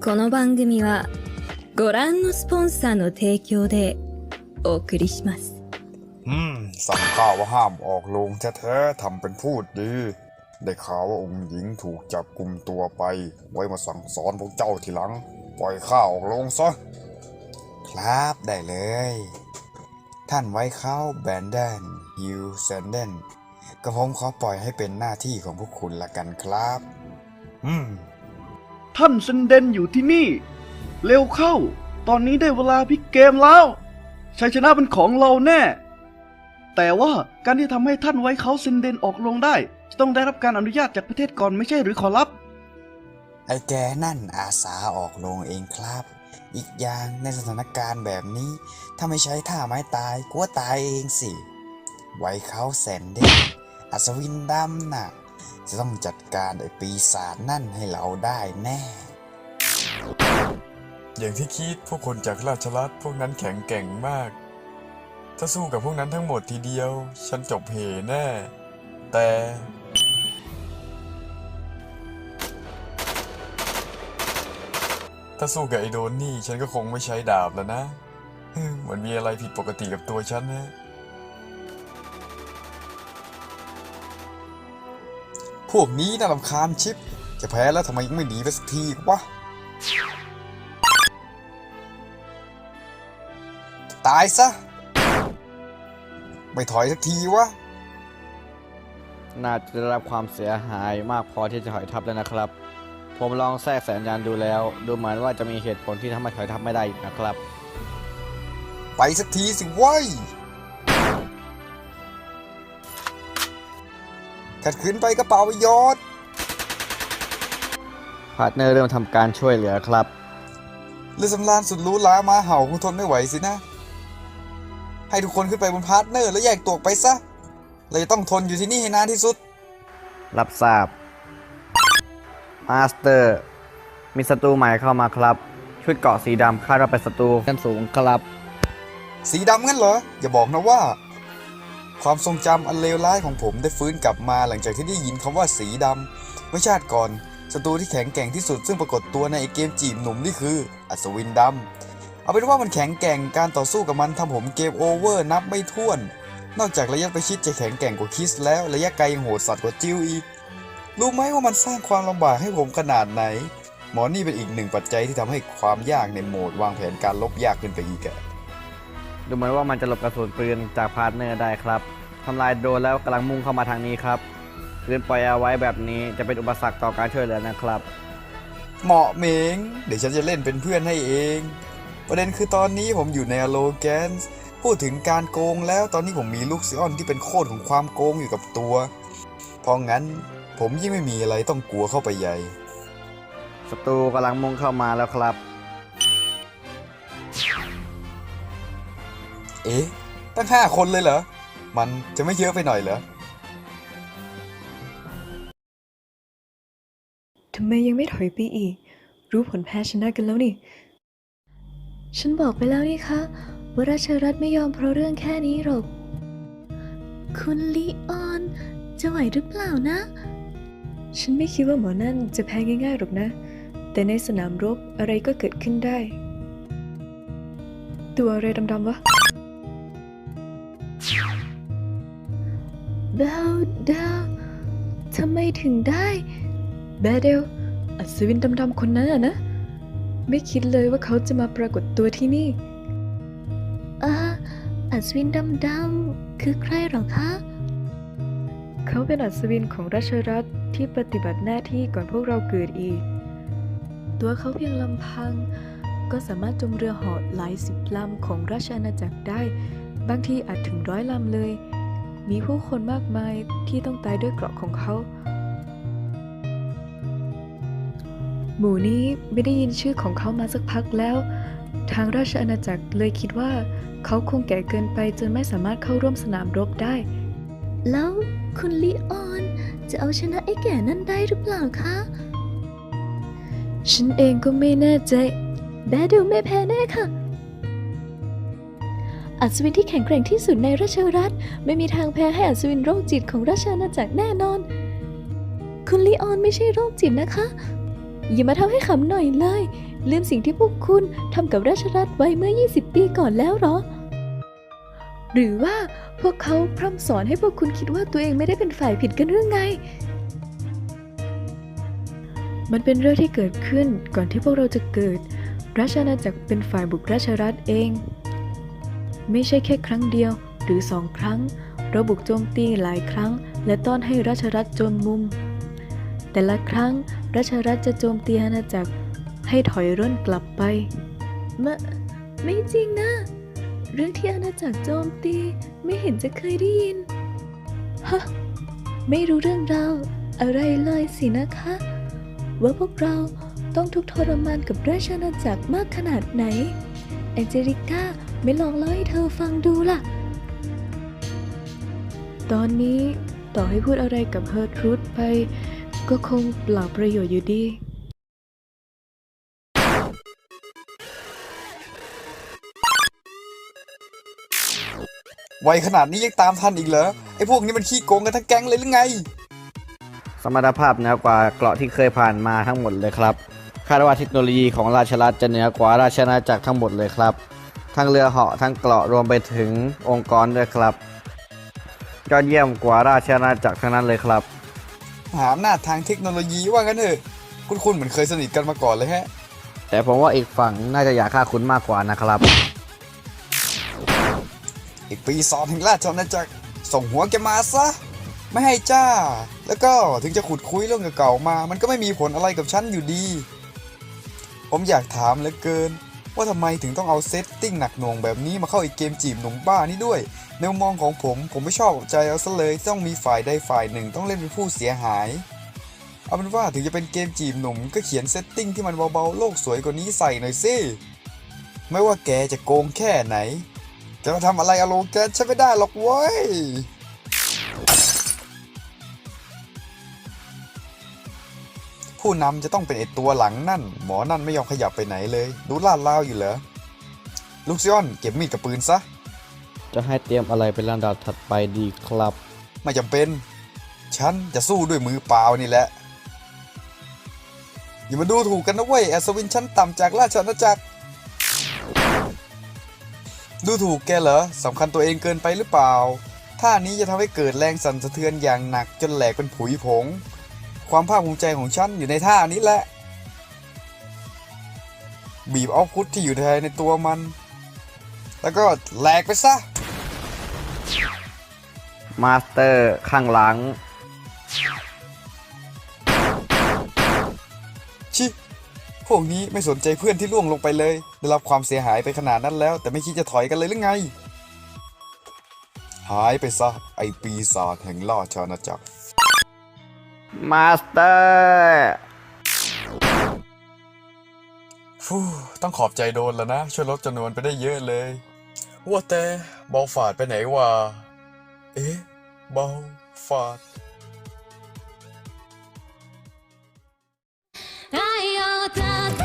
この番組はご覧のスポンサーの提供でお送りします。 อืม สั่งข้าวว่าห้ามออกโรงแท้ๆทำเป็นพูดดี ได้ข่าวว่าองค์หญิงถูกจับกลุ่มตัวไป ไว้มาสั่งสอนพวกเจ้าทีหลัง ปล่อยข้าออกโรงซะ ครับได้เลย ท่านไว้เข้าแบนเดนฮิวเซนเดนก็ผมขอปล่อยให้เป็นหน้าที่ของพวกคุณละกันครับ อืม ท่านเซนเดนอยู่ที่นี่ เร็วเข้า ตอนนี้ได้เวลาพลิกเกมแล้ว ชัยชนะเป็นของเราแน่ แต่ว่าการที่ทำให้ท่านไว้เขาเซนเดนออกลงได้ จะต้องได้รับการอนุญาตจากประเทศก่อนไม่ใช่หรือขอรับ ไอ้แกนั่นอาสาออกโรงเองครับ อีกอย่างในสถานการณ์แบบนี้ ถ้าไม่ใช้ท่าไม้ตายกลัวตายเองสิ ไว้เขาแสนเด้งอัศวินดำน่ะ จะต้องจัดการไอ้ปีศาจนั่นให้เราได้แน่ อย่างที่คิดพวกคนจากราชรัฐพวกนั้นแข็งแกร่งมาก ถ้าสู้กับพวกนั้นทั้งหมดทีเดียว ฉันจบเหแน่ แต่ถ้าสู้กับไอโดนนี่ ฉันก็คงไม่ใช้ดาบแล้วนะ เหมือนมีอะไรผิดปกติกับตัวฉันนะ พวกนี้น่ารำคาญชิป จะแพ้แล้วทำไมยังไม่หนีไปสักทีวะ ตายซะ ไม่ถอยสักทีวะ น่าจะได้รับความเสียหายมากพอที่จะถอยทับแล้วนะครับ ผมลองแทรกสัญญาณดูแล้ว ดูเหมือนว่าจะมีเหตุผลที่ทำให้ถอยทับไม่ได้อีกนะครับ ไปสักทีสิเว้ย ขัดขืนไปกระเป๋าประโยชน์พาร์ทเนอร์เริ่มทำการช่วยเหลือครับเรือสำราญสุดหรู้ล้ามาเห่าคงทนไม่ไหวสินะ ให้ทุกคนขึ้นไปบนพาร์ทเนอร์แล้วแยกตัวออกไปซะเราจะต้องทนอยู่ที่นี่ให้นานที่สุด รับทราบ มาสเตอร์ มีศัตรูใหม่เข้ามาครับ ชุดเกราะสีดำคาดว่าเป็นศัตรูชั้นสูงครับ สีดำงั้นเหรอ อย่าบอกนะว่า ความทรงจำอันเลวร้ายของผมได้ฟื้นกลับมาหลังจากที่ได้ยินคำว่าสีดำเมื่อชาติก่อนศัตรูที่แข็งแกร่งที่สุดซึ่งปรากฏตัวในไอเกมจีบหนุ่มนี่คือ อัศวินดำเอาเป็นว่ามันแข็งแกร่งการต่อสู้กับมันทำผมเกมโอเวอร์นับไม่ถ้วน นอกจากระยะประชิดจะแข็งแกร่งกว่าคิสแล้วระยะไกลยังโหดสัตว์กว่าจิ้วอีก รู้ไหมว่ามันสร้างความลำบากให้ผมขนาดไหน หมอนี่เป็นอีกหนึ่งปัจจัยที่ทำให้ความยากในโหมดวางแผนการลบยากขึ้นไปอีกอะ ดูเหมือนว่ามันจะหลบกระสุนปืนจากพาร์ทเนอร์ได้ครับทำลายโดรนแล้วกำลังมุ่งเข้ามาทางนี้ครับคืนปล่อยเอาไว้แบบนี้จะเป็นอุปสรรคต่อการช่วยเหลือนะครับ เหมาะเหมงเดี๋ยวฉันจะเล่นเป็นเพื่อนให้เอง ประเด็นคือตอนนี้ผมอยู่ในอโลแกนส์พูดถึงการโกงแล้วตอนนี้ผมมีลูกซิออนที่เป็นโคตรของความโกงอยู่กับตัว เพราะงั้นผมยิ่งไม่มีอะไรต้องกลัวเข้าไปใหญ่ศัตรูกำลังมุ่งเข้ามาแล้วครับ เอ๊ะ ตั้งห้าคนเลยเหรอ มันจะไม่เยอะไปหน่อยเหรอ ทำไมยังไม่ถอยไปอีก รู้ผลแพ้ชนะกันแล้วนี่ ฉันบอกไปแล้วนี่คะว่าราชรัฐไม่ยอมเพราะเรื่องแค่นี้หรอก คุณลีออน จะไหวหรือเปล่านะ ฉันไม่คิดว่าหมอนั่นจะแพ้ง่ายๆหรอกนะ แต่ในสนามรบอะไรก็เกิดขึ้นได้ ตัวอะไรดำๆวะ เบลดาวทำไมถึงได้แบเดลอัศวินดำๆคนนั้นอะนะ ไม่คิดเลยว่าเขาจะมาปรากฏตัวที่นี่อ่าอัศวินดำๆคือใครหรอคะ เขาเป็นอัศวินของราชรัฐที่ปฏิบัติหน้าที่ก่อนพวกเราเกิดอีก ตัวเขาเพียงลำพัง ก็สามารถจมเรือเหาะหลายสิบลำของราชอาณาจักรได้ บางทีอาจถึงร้อยลำเลย มีผู้คนมากมายที่ต้องตายด้วยเกราะของเขา หมู่นี้ไม่ได้ยินชื่อของเขามาสักพักแล้ว ทางราชอาณาจักรเลยคิดว่าเขาคงแก่เกินไปจนไม่สามารถเข้าร่วมสนามรบได้ แล้วคุณลีออนจะเอาชนะไอ้แก่นั่นได้หรือเปล่าคะ ฉันเองก็ไม่แน่ใจแบดเดลไม่แพ้แน่ค่ะ อัศวินที่แข็งแกร่งที่สุดในราชรัฐ ไม่มีทางแพ้ให้อัศวินโรคจิตของราชอาณาจักรแน่นอน คุณลีออนไม่ใช่โรคจิตนะคะ อย่ามาทำให้ขำหน่อยเลย ลืมสิ่งที่พวกคุณทำกับราชรัฐไว้เมื่อ 20 ปีก่อนแล้วหรอ หรือว่าพวกเขาพร่ำสอนให้พวกคุณคิดว่าตัวเองไม่ได้เป็นฝ่ายผิดกันหรือไงมันเป็นเรื่องที่เกิดขึ้นก่อนที่พวกเราจะเกิด ราชอาณาจักรเป็นฝ่ายบุกราชรัฐเอง ไม่ใช่แค่ครั้งเดียวหรือสองครั้ง เราบุกโจมตีหลายครั้ง และต้อนให้ราชรัฐจนมุม แต่ละครั้งราชรัฐจะโจมตีอาณาจักรให้ถอยร่นกลับไปไม่ไม่จริงนะ เรื่องที่อาณาจักรโจมตีไม่เห็นจะเคยได้ยิน ฮะ ไม่รู้เรื่องราวอะไรเลยสินะคะ ว่าพวกเราต้องทุกข์ทรมานกับราชอาณาจักรมากขนาดไหน แองเจลิก้า ไม่ลองเล่าให้เธอฟังดูล่ะ ตอนนี้ต่อให้พูดอะไรกับเฮิร์ทรูดไป ก็คงเปล่าประโยชน์อยู่ดีไวขนาดนี้ยังตามทันอีกเหรอ ไอ้พวกนี้มันขี้โกงกันทั้งแก๊งเลยหรือไง สมรรถภาพเหนือกว่าเกราะที่เคยผ่านมาทั้งหมดเลยครับ คาดว่าเทคโนโลยีของราชรัฐจะเหนือกว่าราชอาณาจักรทั้งหมดเลยครับ ทั้งเรือเหาะทั้งเกราะรวมไปถึงองค์กรด้วยครับยอดเยี่ยมกว่าราชอาณาจักรทั้งนั้นเลยครับหาอำนาจทางเทคโนโลยีว่างั้นเถอะคุณคุณเหมือนเคยสนิทกันมาก่อนเลยฮะ แต่ผมว่าอีกฝั่งน่าจะอยากฆ่าคุณมากกว่านะครับ อีกปีศาจแห่งราชอาณาจักรส่งหัวแกมาซะ ไม่ให้จ้า แล้วก็ถึงจะขุดคุยเรื่องเก่าๆมา มันก็ไม่มีผลอะไรกับฉันอยู่ดี ผมอยากถามเหลือเกิน ว่าทำไมถึงต้องเอาเซตติ้งหนักหน่วงแบบนี้มาเข้าอีกเกมจีบหนุ่มบ้านี่ด้วยในมุมมองของผมผมไม่ชอบใจเอาซะเลยต้องมีฝ่ายใดฝ่ายหนึ่งต้องเล่นเป็นผู้เสียหายเอาเป็นว่าถึงจะเป็นเกมจีบหนุ่มก็เขียนเซตติ้งที่มันเบาๆโลกสวยกว่านี้ใส่หน่อยสิไม่ว่าแกจะโกงแค่ไหนจะมาทำอะไรอโลแกนฉันไม่ได้หรอกเว้ย ผู้นำจะต้องเป็นไอตัวหลังนั่น หมอนั่นไม่ยอมขยับไปไหนเลยดูลาดลาวอยู่เหรอลูกซิออนเก็บมีดกับปืนซะ จะให้เตรียมอะไรเป็นลำดับถัดไปดีครับ ไม่จำเป็น ฉันจะสู้ด้วยมือเปล่านี่แหละ อย่ามาดูถูกกันนะเว้ยแอสวินชั้นต่ำจากราชอาณาจักร ดูถูกแกเหรอสำคัญตัวเองเกินไปหรือเปล่าท่านี้จะทำให้เกิดแรงสั่นสะเทือนอย่างหนักจนแหลกเป็นผุยผง ความภาคภูมิใจของฉันอยู่ในท่านี้แหละ บีบเอาพุทที่อยู่ภายในตัวมัน แล้วก็แหลกไปซะ มาสเตอร์ข้างหลัง ชิ พวกนี้ไม่สนใจเพื่อนที่ล่วงลงไปเลย ได้รับความเสียหายไปขนาดนั้นแล้ว แต่ไม่คิดจะถอยกันเลยหรือไง หายไปซะ ไอปีศาจแห่งราชอาณาจักร มาสเตอร์ฟูต้องขอบใจโดนแล้วนะ ช่วยลดจำนวนไปได้เยอะเลย ว่าแต่บอลฟาดไปไหนวะ เอ๊ะบอลฟาด I am